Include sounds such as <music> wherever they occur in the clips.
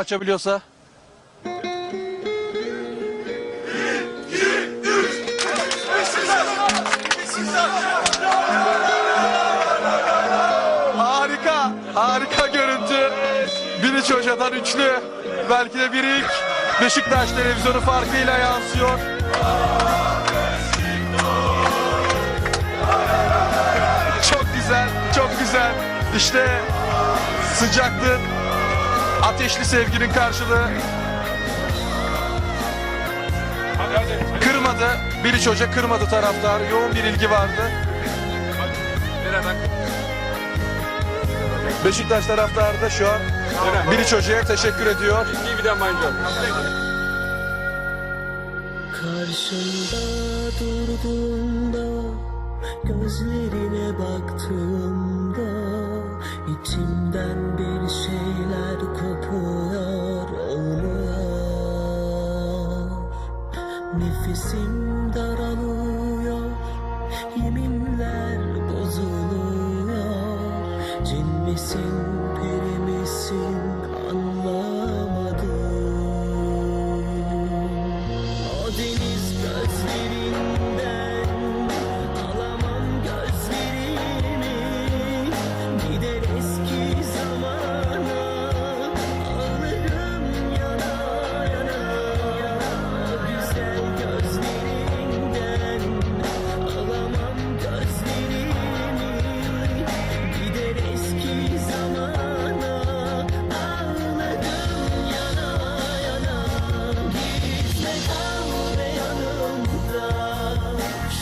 açabiliyorsa. Harika, harika görüntü. Biriç Hoca'dan üçlü. Belki de bir ilk. Beşiktaş televizyonu farkıyla yansıyor. Çok güzel, çok güzel. İşte sıcaklığın, ateşli sevginin karşılığı. Kırmadı. Biriç Hoca kırmadı taraftar. Yoğun bir ilgi vardı. Beşiktaş taraftarı da şu an Biriç Hoca'ya teşekkür ediyor. Karşımda durduğunda Gözlerine baktığımda içimden bir şeyler kopuyor olmuyor Nefesim daralıyor Yeminler bozuluyor. Cinmisin perimisin anlamadım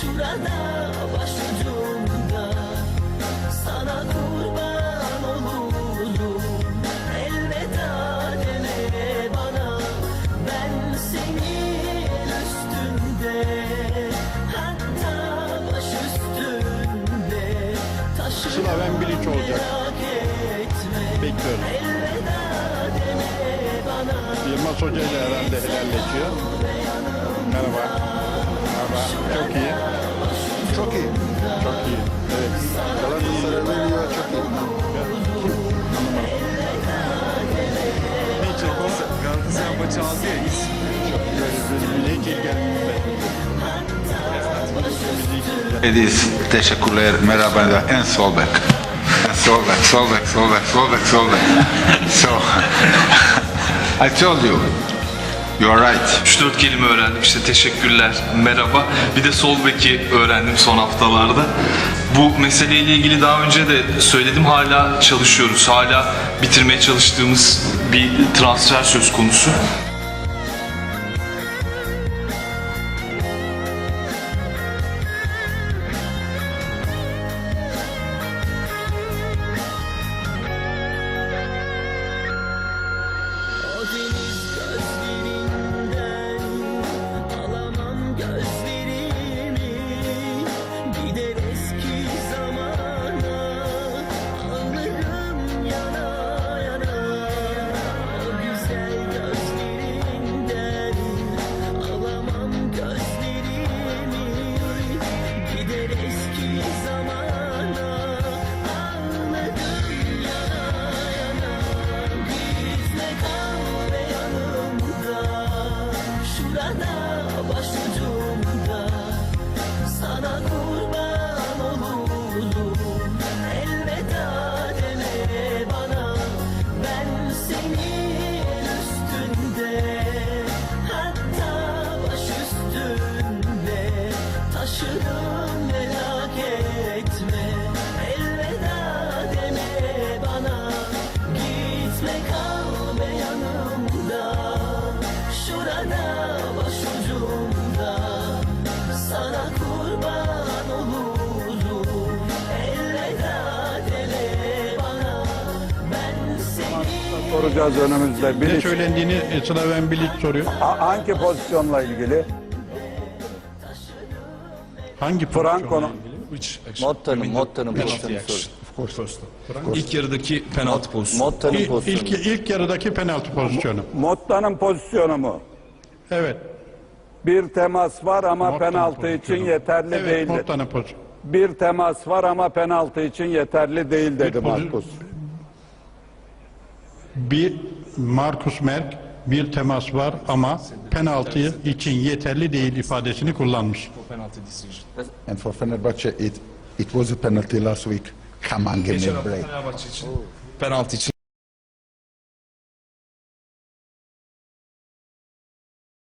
Şurada başucumda Sana kurban olurum Elveda deme bana Ben senin üstünde Hatta baş üstünde Taşırım Slaven Bilic olacak. merak etme Bekliyorum. Elveda deme bana Yılmaz Hoca ile herhalde helalleşiyor. Merhaba. İlgilenmiyor. Edis, teşekkürler, merhaba, en Solbek. En Solbek, Solbek, Solbek, Solbek, Solbek. So, <laughs> I told you, you are right. 3-4 kelime öğrendim işte teşekkürler, merhaba. Bir de sol beki öğrendim son haftalarda. Bu meseleyle ilgili daha önce de söyledim hala çalışıyoruz. Hala bitirmeye çalıştığımız bir transfer söz konusu. Soracağız önümüzde. Ne Bilic, söylendiğini Slaven Bilic soruyor. Ha- hangi pozisyonla ilgili? Hangi Franco'nun pozisyonla Which action? Motta'nın, mean Motta'nın pozisyonu action. Of course. First. İlk yarıdaki penaltı pozisyonu. Motta'nın İlk, pozisyonu. ilk, ilk yarıdaki penaltı pozisyonu. Motta'nın pozisyonu mu? Evet. Bir temas var ama Motta'nın penaltı için pozisyonu. yeterli Evet, değil. Motta'nın pozisyonu. Bir temas var ama penaltı için yeterli değil dedi Markus. Bir Markus Merk bir temas var ama penaltı için yeterli değil ifadesini kullanmış. Penaltı decision. And for Fenerbahce, it, it was a penalty last week. Come on, give me Geçen a hafta break. Fenerbahçe için penaltı için